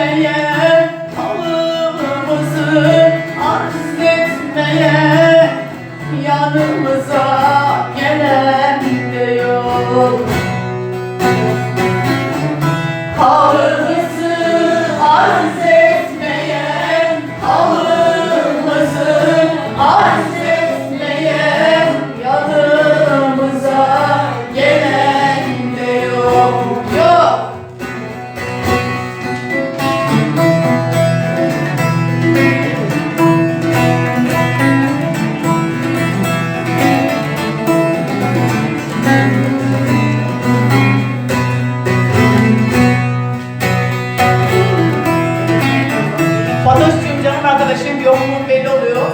etmeye Halımızı arz etmeye Yanımıza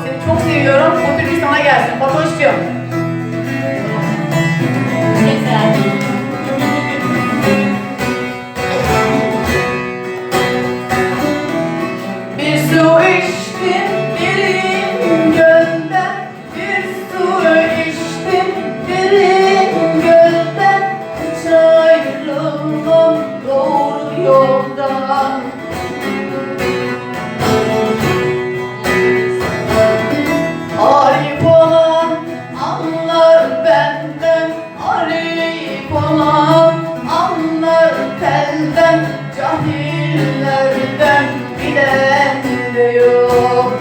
Seni çok seviyorum. Fotoğrafı sana gelsin. Fotoğrafı istiyorum. Teşekkür. Bilenlerden bilen de yok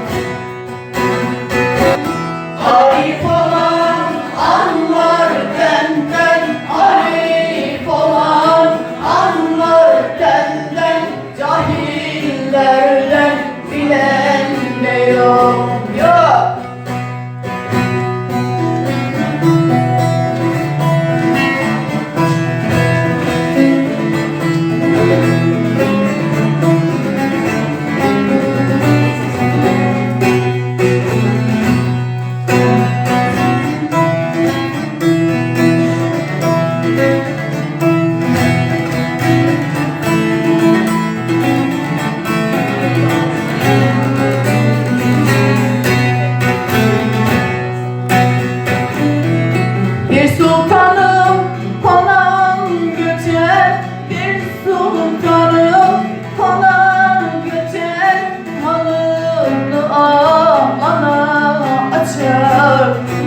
Arif olan anlar benden Arif olan anlar benden Cahillerden bilen de yok shelter